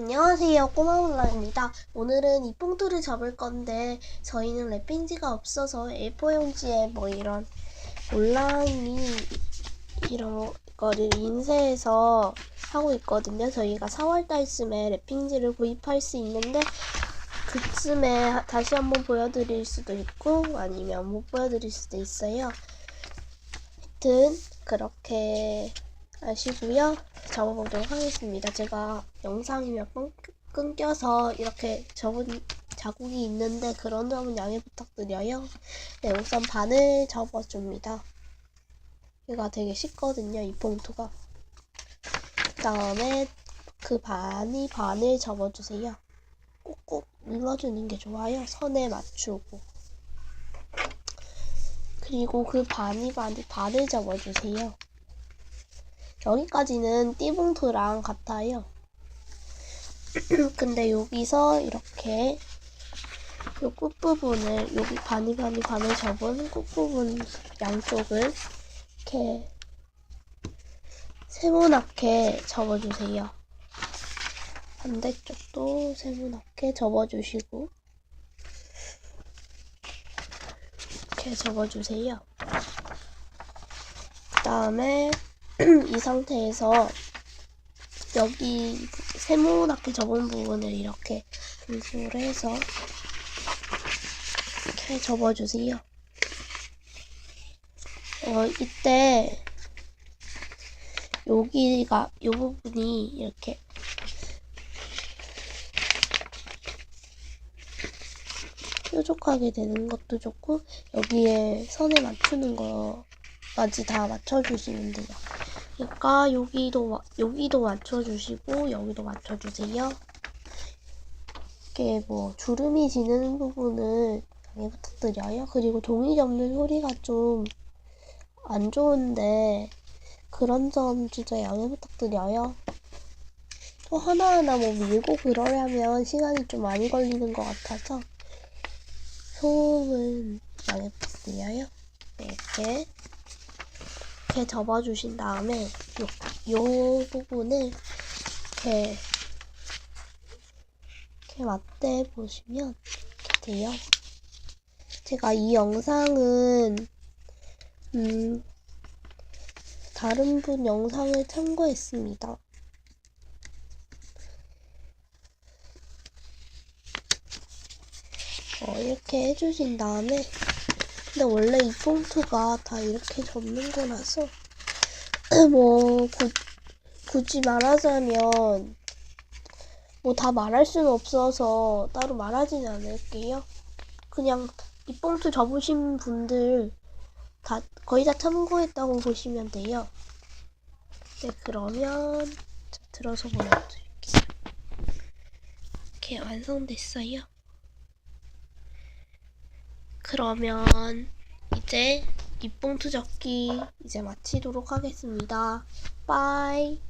안녕하세요 꼬마올라입니다. 오늘은 이 뽕투를 잡을 건데 저희는 랩핑지가 없어서 A4 용지에 뭐 이런 온라인이 이런 거를 인쇄해서 하고 있거든요. 저희가 4월달쯤에 랩핑지를 구입할 수 있는데 그쯤에 다시 한번 보여드릴 수도 있고 아니면 못 보여드릴 수도 있어요. 하여튼 그렇게 아시고요. 접어보도록 하겠습니다. 제가 영상이 몇 번 끊겨서 이렇게 접은 자국이 있는데 그런 점은 양해 부탁드려요. 네, 우선 반을 접어줍니다. 얘가 되게 쉽거든요, 이 봉투가. 그 다음에 그 반이 반을 접어주세요. 꾹꾹 눌러주는 게 좋아요. 선에 맞추고. 그리고 그 반이 반이 반을 접어주세요. 여기까지는 띠봉투랑 같아요. 근데 여기서 이렇게 요 끝부분을 여기 반이 반이 반을 접은 끝부분 양쪽을 이렇게 세모나게 접어주세요. 반대쪽도 세모나게 접어주시고 이렇게 접어주세요. 그 다음에 이 상태에서 여기 세모나게 접은 부분을 이렇게 분수를 해서 이렇게 접어주세요. 어, 이때 여기가 이 부분이 이렇게 뾰족하게 되는 것도 좋고 여기에 선에 맞추는 거까지 다 맞춰주시면 돼요. 그러니까 여기도 여기도 맞춰주시고 여기도 맞춰주세요. 이렇게 뭐 주름이 지는 부분을 양해 부탁드려요. 그리고 종이 접는 소리가 좀 안 좋은데 그런 점 진짜 양해 부탁드려요. 또 하나하나 뭐 밀고 그러려면 시간이 좀 많이 걸리는 것 같아서 소음은 양해 부탁드려요. 네, 이렇게 이렇게 접어주신 다음에 요, 요 부분을 이렇게 이렇게 맞대 보시면 이렇게 돼요. 제가 이 영상은 음 다른 분 영상을 참고했습니다. 어, 이렇게 해주신 다음에 근데 원래 이 폰트가 다 이렇게 접는 거라서 뭐 구, 굳이 말하자면 뭐 다 말할 수는 없어서 따로 말하지는 않을게요. 그냥 이 폰트 접으신 분들 다 거의 다 참고했다고 보시면 돼요. 네 그러면 자, 들어서 보여드릴게요. 이렇게 완성됐어요. 그러면 이제 입봉투 접기 이제 마치도록 하겠습니다. 빠이.